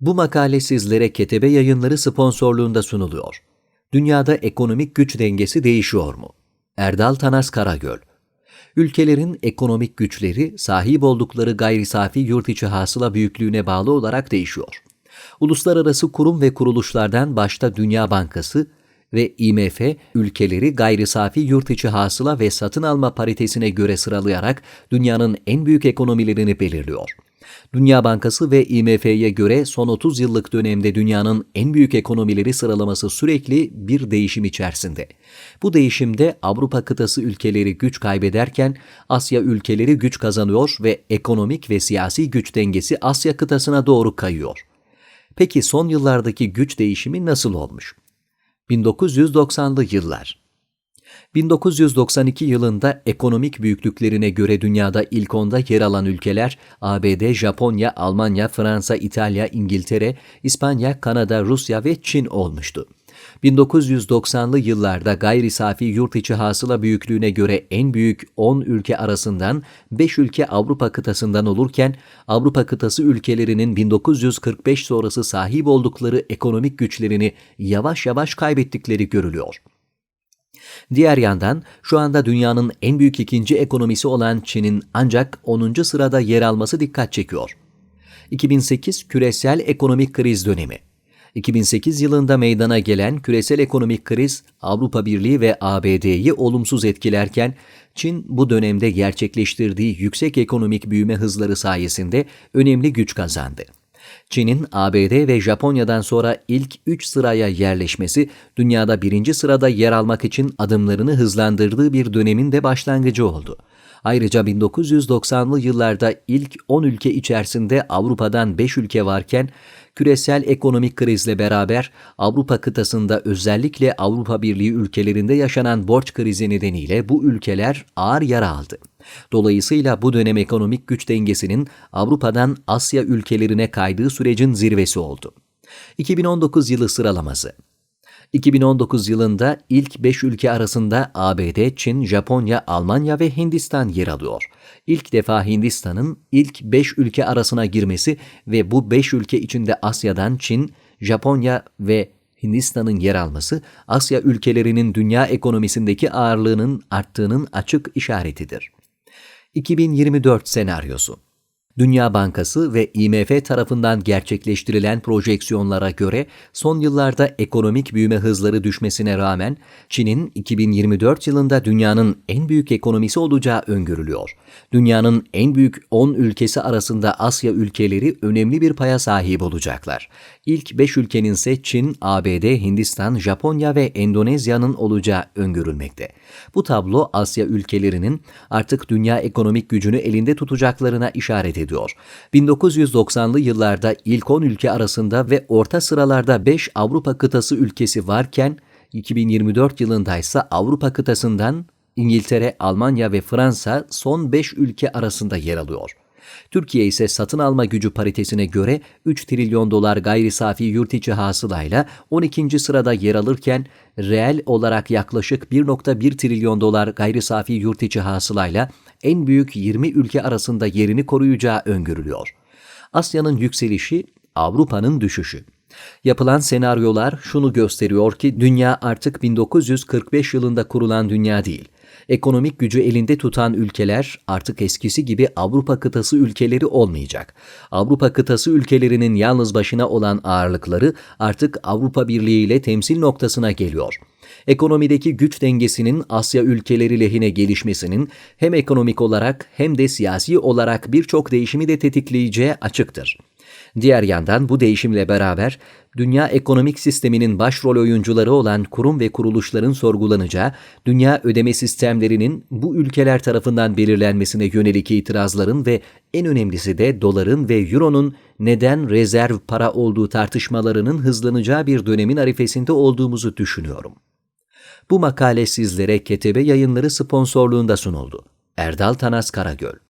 Bu makale sizlere Ketebe Yayınları sponsorluğunda sunuluyor. Dünyada ekonomik güç dengesi değişiyor mu? Erdal Tanas Karagöl Ülkelerin ekonomik güçleri sahip oldukları gayri safi yurt içi hasıla büyüklüğüne bağlı olarak değişiyor. Uluslararası kurum ve kuruluşlardan başta Dünya Bankası ve IMF ülkeleri gayri safi yurt içi hasıla ve satın alma paritesine göre sıralayarak dünyanın en büyük ekonomilerini belirliyor. Dünya Bankası ve IMF'ye göre son 30 yıllık dönemde dünyanın en büyük ekonomileri sıralaması sürekli bir değişim içerisinde. Bu değişimde Avrupa kıtası ülkeleri güç kaybederken Asya ülkeleri güç kazanıyor ve ekonomik ve siyasi güç dengesi Asya kıtasına doğru kayıyor. Peki son yıllardaki güç değişimi nasıl olmuş? 1990'lı yıllar 1992 yılında ekonomik büyüklüklerine göre dünyada ilk onda yer alan ülkeler ABD, Japonya, Almanya, Fransa, İtalya, İngiltere, İspanya, Kanada, Rusya ve Çin olmuştu. 1990'lı yıllarda gayri safi yurt içi hasıla büyüklüğüne göre en büyük 10 ülke arasından 5 ülke Avrupa kıtasından olurken Avrupa kıtası ülkelerinin 1945 sonrası sahip oldukları ekonomik güçlerini yavaş yavaş kaybettikleri görülüyor. Diğer yandan şu anda dünyanın en büyük ikinci ekonomisi olan Çin'in ancak 10. sırada yer alması dikkat çekiyor. 2008 küresel ekonomik kriz dönemi. 2008 yılında meydana gelen küresel ekonomik kriz Avrupa Birliği ve ABD'yi olumsuz etkilerken Çin bu dönemde gerçekleştirdiği yüksek ekonomik büyüme hızları sayesinde önemli güç kazandı. Çin'in ABD ve Japonya'dan sonra ilk 3 sıraya yerleşmesi, dünyada birinci sırada yer almak için adımlarını hızlandırdığı bir dönemin de başlangıcı oldu. Ayrıca 1990'lı yıllarda ilk 10 ülke içerisinde Avrupa'dan 5 ülke varken küresel ekonomik krizle beraber Avrupa kıtasında özellikle Avrupa Birliği ülkelerinde yaşanan borç krizi nedeniyle bu ülkeler ağır yara aldı. Dolayısıyla bu dönem ekonomik güç dengesinin Avrupa'dan Asya ülkelerine kaydığı sürecin zirvesi oldu. 2019 yılı sıralaması 2019 yılında ilk 5 ülke arasında ABD, Çin, Japonya, Almanya ve Hindistan yer alıyor. İlk defa Hindistan'ın ilk 5 ülke arasına girmesi ve bu 5 ülke içinde Asya'dan Çin, Japonya ve Hindistan'ın yer alması Asya ülkelerinin dünya ekonomisindeki ağırlığının arttığının açık işaretidir. 2024 senaryosu Dünya Bankası ve IMF tarafından gerçekleştirilen projeksiyonlara göre son yıllarda ekonomik büyüme hızları düşmesine rağmen Çin'in 2024 yılında dünyanın en büyük ekonomisi olacağı öngörülüyor. Dünyanın en büyük 10 ülkesi arasında Asya ülkeleri önemli bir paya sahip olacaklar. İlk 5 ülkenin ise Çin, ABD, Hindistan, Japonya ve Endonezya'nın olacağı öngörülmekte. Bu tablo Asya ülkelerinin artık dünya ekonomik gücünü elinde tutacaklarına işaret ediyor. 1990'lı yıllarda ilk 10 ülke arasında ve orta sıralarda 5 Avrupa kıtası ülkesi varken 2024 yılında ise Avrupa kıtasından İngiltere, Almanya ve Fransa son 5 ülke arasında yer alıyor. Türkiye ise satın alma gücü paritesine göre 3 trilyon dolar gayri safi yurt içi hasılayla 12. sırada yer alırken reel olarak yaklaşık 1.1 trilyon dolar gayri safi yurt içi hasılayla en büyük 20 ülke arasında yerini koruyacağı öngörülüyor. Asya'nın yükselişi, Avrupa'nın düşüşü. Yapılan senaryolar şunu gösteriyor ki dünya artık 1945 yılında kurulan dünya değil ekonomik gücü elinde tutan ülkeler artık eskisi gibi Avrupa kıtası ülkeleri olmayacak. Avrupa kıtası ülkelerinin yalnız başına olan ağırlıkları artık Avrupa Birliği ile temsil noktasına geliyor. Ekonomideki güç dengesinin Asya ülkeleri lehine gelişmesinin hem ekonomik olarak hem de siyasi olarak birçok değişimi de tetikleyeceği açıktır. Diğer yandan bu değişimle beraber dünya ekonomik sisteminin başrol oyuncuları olan kurum ve kuruluşların sorgulanacağı, dünya ödeme sistemlerinin bu ülkeler tarafından belirlenmesine yönelik itirazların ve en önemlisi de doların ve euronun neden rezerv para olduğu tartışmalarının hızlanacağı bir dönemin arifesinde olduğumuzu düşünüyorum. Bu makale sizlere Ketebe Yayınları sponsorluğunda sunuldu. Erdal Tanas Karagöl